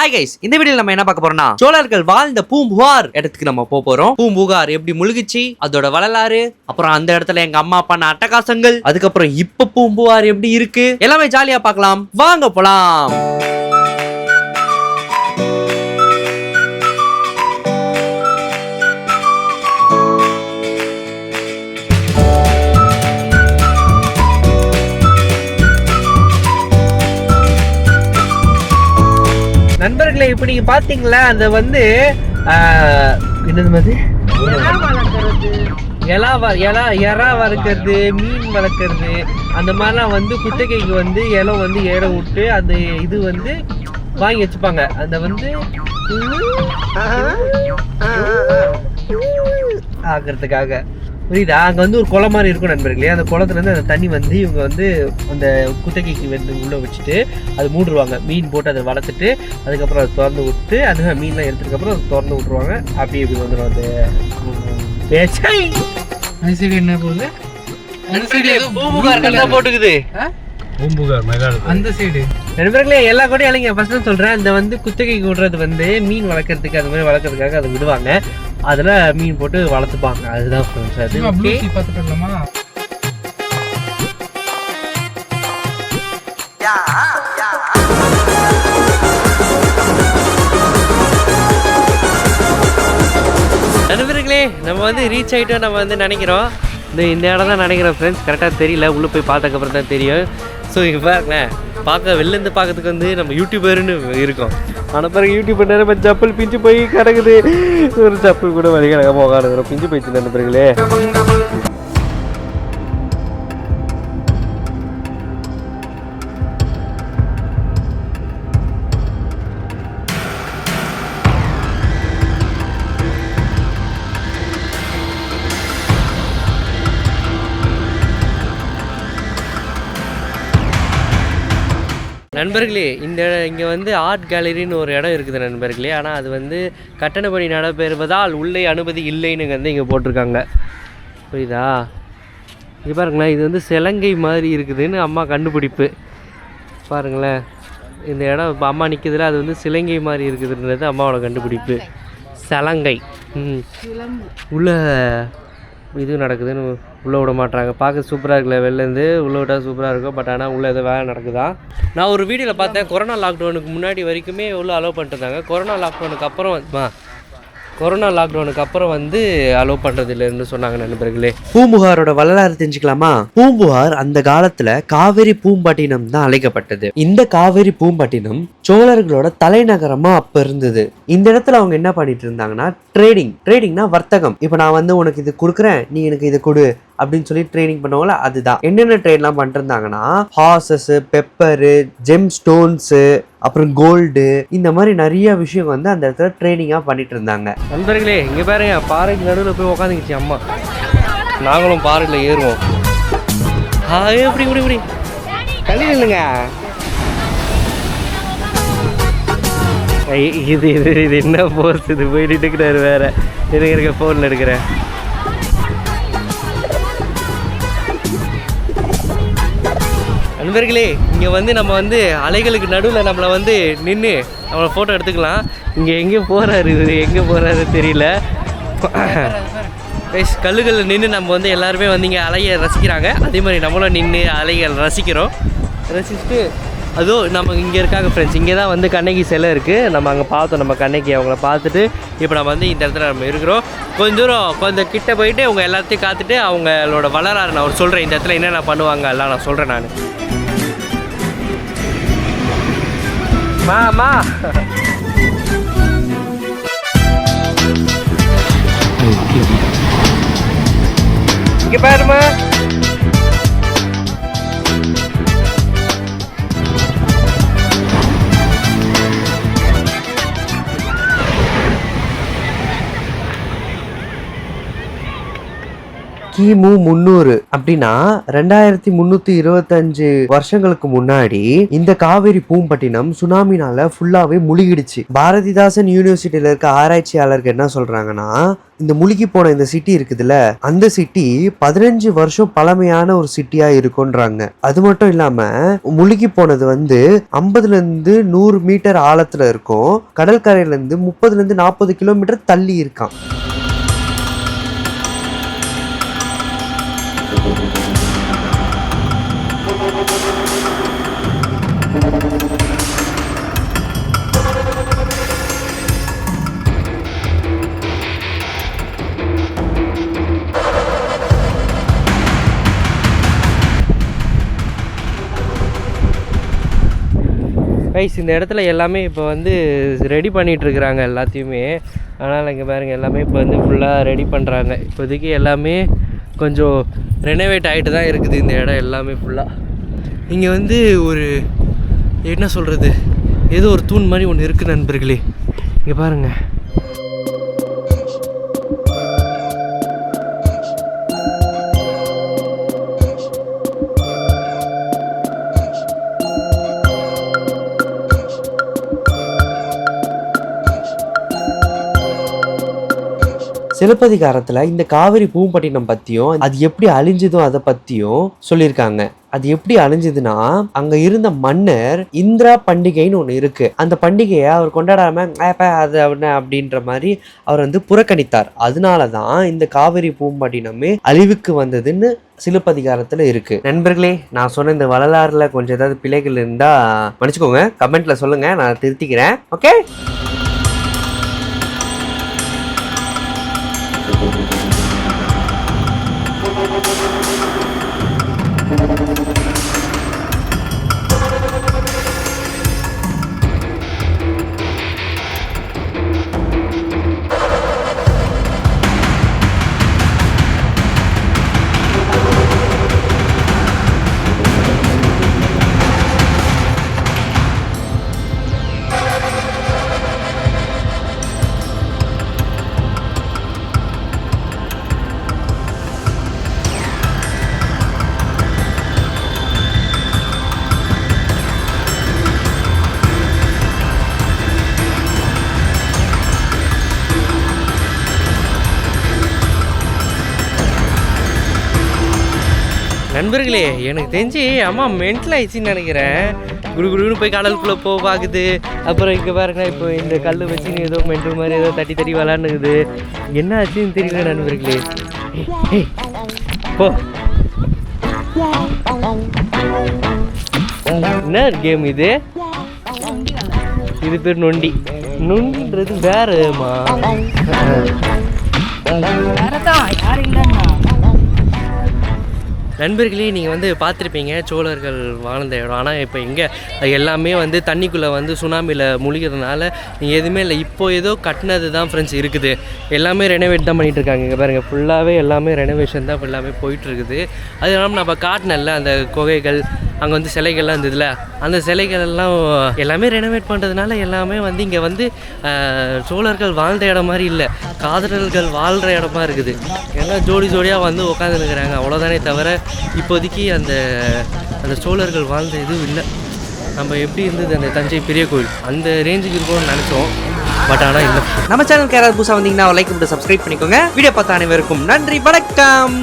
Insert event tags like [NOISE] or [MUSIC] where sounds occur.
Hi guys இந்த வீடியோல நம்ம என்ன பார்க்க போறோம்னா சோழர்கள் வாழ்ந்த பூம்புகார் இடத்துக்கு நம்ம போக போறோம். பூம்புகார் எப்படி முழுகுச்சு அதோட வரலாறு அப்புறம் அந்த இடத்துல எங்க அம்மா பண்ண அட்டகாசங்கள் அதுக்கப்புறம் இப்ப பூம்புகார் எப்படி இருக்கு எல்லாமே ஜாலியா பார்க்கலாம். வாங்க போலாம். நண்பர்களே இப்ப நீங்க பாத்தீங்களா அந்த வந்து என்னது மாதிரி எலா வ- எலா எறா வளர்க்கறது மீன் வளர்க்கறது அந்த மாதிரிலாம் வந்து குத்தகைக்கு வந்து இலம் வந்து ஏற விட்டு அந்த இது வந்து வாங்கி வச்சுப்பாங்க. அந்த வந்து ஆகிறதுக்காக. புரியுதா? அங்க வந்து ஒரு குளம் மாதிரி இருக்கும் நண்பர்களே. அந்த குளத்துல இருந்து அந்த தண்ணி வந்து இவங்க வந்து அந்த குத்தகைக்கு வந்து உள்ள வச்சுட்டு அது மூடுருவாங்க. மீன் போட்டு அதை வளர்த்துட்டு அதுக்கப்புறம் அதை திறந்து விட்டு அந்த மீன்லாம் எடுத்ததுக்கு அப்புறம் அதை திறந்து விட்டுருவாங்க. அப்படி இப்படி வந்துடும் அந்த பேச்சை என்ன போகுது? அந்த சைடு ஏதோ பூம்புகார்கள் தான் போட்டுக்குது. அந்த சைடு நண்பர்களே எல்லா கூட இல்லைங்க ஃபர்ஸ்ட் தான் சொல்றேன் இந்த வந்து குத்தகைக்கு விடுறது வந்து மீன் வளர்க்கறதுக்கு அது மாதிரி வளர்க்கறதுக்காக அதை விடுவாங்க. அதுல மீன் போட்டு வளர்த்துப்பாங்க. அதுதான் அது வரலாமா நண்பர்களே நம்ம வந்து ரீச் ஆகிட்டோம் நம்ம வந்து நினைக்கிறோம். இந்த இந்த இடம் தான் நினைக்கிறோம் ஃப்ரெண்ட்ஸ் கரெக்டாக தெரியல. உள்ளே போய் பார்த்ததுக்கப்புறம் தான் தெரியும். ஸோ இங்கே பாருங்களேன் பார்க்க வெளிலேருந்து பார்க்கறதுக்கு வந்து நம்ம யூடியூபர்னு இருக்கோம். ஆனால் பிறகு யூடியூபர் நேரம் செப்பல் பிஞ்சு போய் கிடக்குது. ஒரு செப்பல் கூட வழி கிடக்காம போகாது பிஞ்சு போயிடுச்சு நண்பர்களே நண்பர்களே இந்த இங்கே வந்து ஆர்ட் கேலரின்னு ஒரு இடம் இருக்குது நண்பர்களே. ஆனால் அது வந்து கட்டணப்படி நடைபெறுவதால் உள்ளே அனுமதி இல்லைன்னு வந்து இங்கே போட்டிருக்காங்க. புரியுதா? இங்கே பாருங்களேன் இது வந்து சிலங்கை மாதிரி இருக்குதுன்னு அம்மா கண்டுபிடிப்பு. பாருங்களேன் இந்த இடம் இப்போ அம்மா நிற்கிறதுல அது வந்து சிலங்கை மாதிரி இருக்குதுன்றது அம்மாவோட கண்டுபிடிப்பு. சலங்கை. ம். உள்ள இது நடக்குதுன்னு உள்ளே விட மாட்டாங்க பார்க்க சூப்பராக இருக்குல்ல வெளிலேருந்து உள்ளே விட்டால் சூப்பராக இருக்கும். பட் ஆனால் உள்ளே எதுவும் வேலை நடக்குதா? நான் ஒரு வீடியோவில் பார்த்தேன் கொரோனா லாக்டவுனுக்கு முன்னாடி வரைக்குமே உள்ள அலோவ் பண்ணிட்டு இருந்தாங்க கொரோனா லாக்டவுனுக்கு அப்புறம் வந்துமா கொரோனா லாக்டவுனுக்கு அப்புறம் வந்து அலோவ் பண்றது இல்லைன்னு சொன்னாங்க நண்பர்களே. பூம்புகாரோட வரலாறு தெரிஞ்சுக்கலாமா? பூம்புகார் அந்த காலத்துல காவேரி பூம்பட்டினம் தான் அழைக்கப்பட்டது. இந்த காவேரி பூம்பட்டினம் சோழர்களோட தலைநகரமா அப்ப இருந்தது. இந்த இடத்துல அவங்க என்ன பண்ணிட்டு இருந்தாங்கன்னா ட்ரேடிங் ட்ரேடிங்னா வர்த்தகம். இப்போ நான் வந்து உனக்கு இது கொடுக்குறேன் நீ எனக்கு இது கொடு அப்படின்னு சொல்லி ட்ரேடிங் பண்ணுவாங்கல்ல அதுதான். என்னென்ன ட்ரேட்லாம் பண்ணிட்டு இருந்தாங்கன்னா ஹார்சஸ் பெப்பரு ஜெம் ஸ்டோன்ஸு அப்புறம் கோல்டு இந்த மாதிரி நிறைய விஷயம் வந்து அந்த இடத்துல ட்ரைனிங்காக பண்ணிட்டு இருந்தாங்க. நண்பர்களே இங்கே பாருங்க பாறைக்கு நடுவில் போய் உட்காந்துக்கிச்சு அம்மா. நாங்களும் பாறையில் ஏறுவோம். ஆ எப்படி இப்படி இப்படி கல்வி இல்லைங்க இது இது இது என்ன போஸ் இது? போயிட்டு இருக்கிறாரு வேற. இருக்க இருக்க ஃபோனில் எடுக்கிறேன். நண்பர்களே இங்கே வந்து நம்ம வந்து அலைகளுக்கு நடுவில் நம்மளை வந்து நின்று நம்மளை ஃபோட்டோ எடுத்துக்கலாம். இங்கே எங்கே போகிறாரு இவர்? எங்கே போகிறாரு தெரியல. [LAUGHS] கைஸ் கல்லுகளில் நின்று நம்ம வந்து எல்லாருமே வந்து இங்கே அலையை ரசிக்கிறாங்க. அதே மாதிரி நம்மளும் நின்று அலைகள் ரசிக்கிறோம். ரசிச்சுட்டு அதோ நம்ம இங்கே இருக்காங்க ஃப்ரெண்ட்ஸ் இங்கே தான் வந்து கண்ணகி சிலை இருக்குது நம்ம அங்கே பார்த்தோம் நம்ம கண்ணகி அவங்கள பார்த்துட்டு இப்போ நம்ம வந்து இந்த இடத்துல நம்ம இருக்கிறோம். கொஞ்ச தூரம் கொஞ்சம் கிட்ட போயிட்டு அவங்க எல்லாத்தையும் காத்துட்டு அவங்களோட வளராறு நான் அவர் சொல்கிறேன் இந்த இடத்துல என்னென்ன பண்ணுவாங்க எல்லாம் நான் சொல்கிறேன் நான். மாமா இங்கே பாருமா கிமு முன்னூறு அப்படின்னா ரெண்டாயிரத்தி முன்னூத்தி இருபத்தஞ்சு வருஷங்களுக்கு முன்னாடி இந்த காவேரி பூம்பட்டினம் சுனாமினால ஃபுல்லாவே முழுகிடுச்சு. பாரதிதாசன் யூனிவர்சிட்டியில இருக்க ஆராய்ச்சியாளர்கள் என்ன சொல்றாங்கன்னா இந்த முழுகி போன இந்த சிட்டி இருக்குதுல்ல அந்த சிட்டி பதினஞ்சு வருஷம் பழமையான ஒரு சிட்டியா இருக்கும்ன்றாங்க அது மட்டும் இல்லாம முழுகி போனது வந்து ஐம்பதுல இருந்து நூறு மீட்டர் ஆழத்துல இருக்கும். கடற்கரையில இருந்து முப்பதுல இருந்து நாற்பது கிலோமீட்டர் தள்ளி இருக்கான் கைஸ் இந்த இடத்துல எல்லாமே இப்போ வந்து ரெடி பண்ணிகிட்ருக்குறாங்க எல்லாத்தையுமே. அதனால் இங்கே பாருங்க எல்லாமே இப்போ வந்து ஃபுல்லாக ரெடி பண்ணுறாங்க இப்போதைக்கு எல்லாமே கொஞ்சம் ரெனோவேட் ஆகிட்டு தான் இருக்குது இந்த இடம் எல்லாமே ஃபுல்லாக இங்கே வந்து ஒரு என்ன சொல்கிறது ஏதோ ஒரு தூண் மாதிரி ஒன்று இருக்குது நண்பர்களே. இங்கே பாருங்கள் சிலப்பதிகாரத்தில் இந்த காவிரி பூம்பட்டினம் பற்றியும் அது எப்படி அழிஞ்சதோ அதை பற்றியும் சொல்லியிருக்காங்க. அது எப்படி அழிஞ்சதுன்னா அங்க இருந்த மன்னர் இந்திரா பண்டிகைன்னு ஒன்று இருக்கு. அந்த பண்டிகையை அவர் கொண்டாடாம அது அவன அப்படின்ற மாதிரி அவர் வந்து புறக்கணித்தார். அதனால தான் இந்த காவிரி பூம்பட்டினமே அழிவுக்கு வந்ததுன்னு சிலப்பதிகாரத்துல இருக்கு. நண்பர்களே நான் சொன்ன இந்த வரலாறுல கொஞ்சம் ஏதாவது பிழைகள் இருந்தா மன்னிச்சுக்கோங்க. கமெண்ட்ல சொல்லுங்க. நான் திருத்திக்கிறேன். ஓகே? Thank you. நண்பர்களே எனக்கு தெரிஞ்சு அம்மா மென்டல் ஆயிடுச்சுன்னு நினைக்கிறேன். குரு குருன்னு போய் கடலுக்குள்ளே போக பார்க்குது அப்புறம் இங்கே பாருங்க இப்போ இந்த கல் வச்சு ஏதோ மென்டல் மாதிரி ஏதோ தட்டி தட்டி விளாண்டுக்குது. என்ன ஆச்சுன்னு தெரியல நண்பர்களே. போ. என்ன கேம் இது? இது பேர் நொண்டி. நொண்டின்றது வேறமா நண்பர்களே நீங்கள் வந்து பார்த்துருப்பீங்க சோழர்கள் வாழ்ந்த இடம். ஆனால் இப்போ இங்கே எல்லாமே வந்து தண்ணிக்குள்ளே வந்து சுனாமியில் முழுகிறதுனால நீங்கள் எதுவுமே இல்லை. இப்போ ஏதோ கட்டினது தான் ஃப்ரெண்ட்ஸ் இருக்குது. எல்லாமே ரெனோவேட் தான் பண்ணிகிட்டு இருக்காங்க. இங்கே பாருங்கள் ஃபுல்லாகவே எல்லாமே ரெனோவேஷன் தான் எல்லாமே போயிட்டுருக்குது அது இல்லாமல் நம்ம காட்டினல்ல அந்த குகைகள் அங்கே வந்து சிலைகள்லாம் இருந்ததுல. அந்த சிலைகள் எல்லாம் எல்லாமே ரெனோவேட் பண்ணுறதுனால எல்லாமே வந்து இங்கே வந்து சோழர்கள் வாழ்ந்த இடம் மாதிரி இல்லை. காதலர்கள் வாழ்கிற இடமா இருக்குது. எல்லாம் ஜோடி ஜோடியாக வந்து உட்காந்துருக்குறாங்க அவ்வளோதானே தவிர இப்போதைக்கு அந்த அந்த சோழர்கள் வாழ்ந்த இதுவும் இல்லை. நம்ம எப்படி இருந்தது அந்த தஞ்சை பெரிய கோயில்? அந்த ரேஞ்சுக்கு இருக்கும்னு நினச்சோம். பட் ஆனால் இல்லை. நம்ம சேனல் யாராவது புதுசாக வந்தீங்கன்னா லைக் பண்ணிட்டு சப்ஸ்கிரைப் பண்ணிக்கோங்க. வீடியோ பார்த்த அனைவருக்கும் நன்றி வணக்கம்.